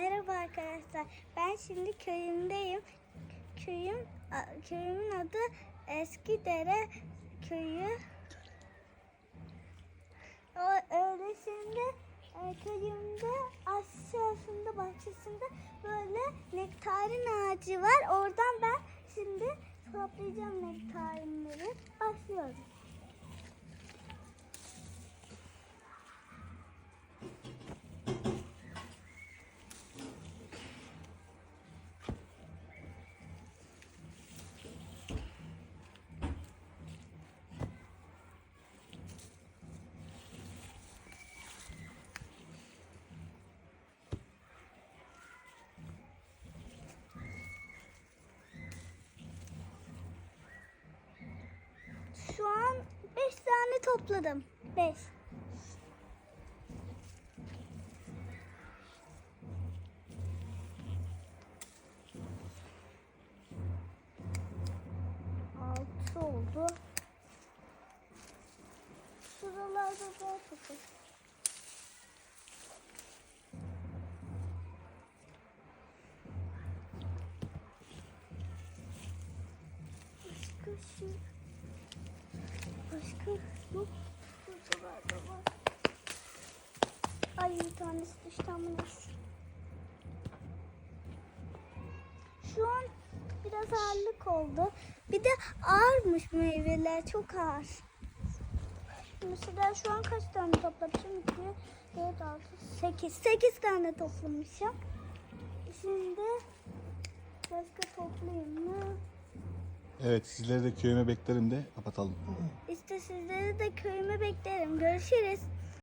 Merhaba arkadaşlar. Ben şimdi köyümdeyim. Köyüm köyümün adı Eskidere köyü. O öyle şimdi e, köyümde aşağısında bahçesinde böyle nektarin ağacı var. Oradan ben şimdi toplayacağım nektarinleri. Başlıyorum. Şu an 5 tane topladım. 5. Altı oldu. Şuralarda daha çok. Başka şey. Başka Ay bir tanesi ama neyse. Şu an biraz ağırlık oldu. Bir de ağırmış meyveler çok ağır. Mesela şu an kaç tane toplamışım? 2, 4, 6, 8. 8 tane toplamışım. Şimdi başka toplayayım mı? Evet sizleri de köyüme beklerim de kapatalım. İşte sizleri de köyüme beklerim. Görüşürüz.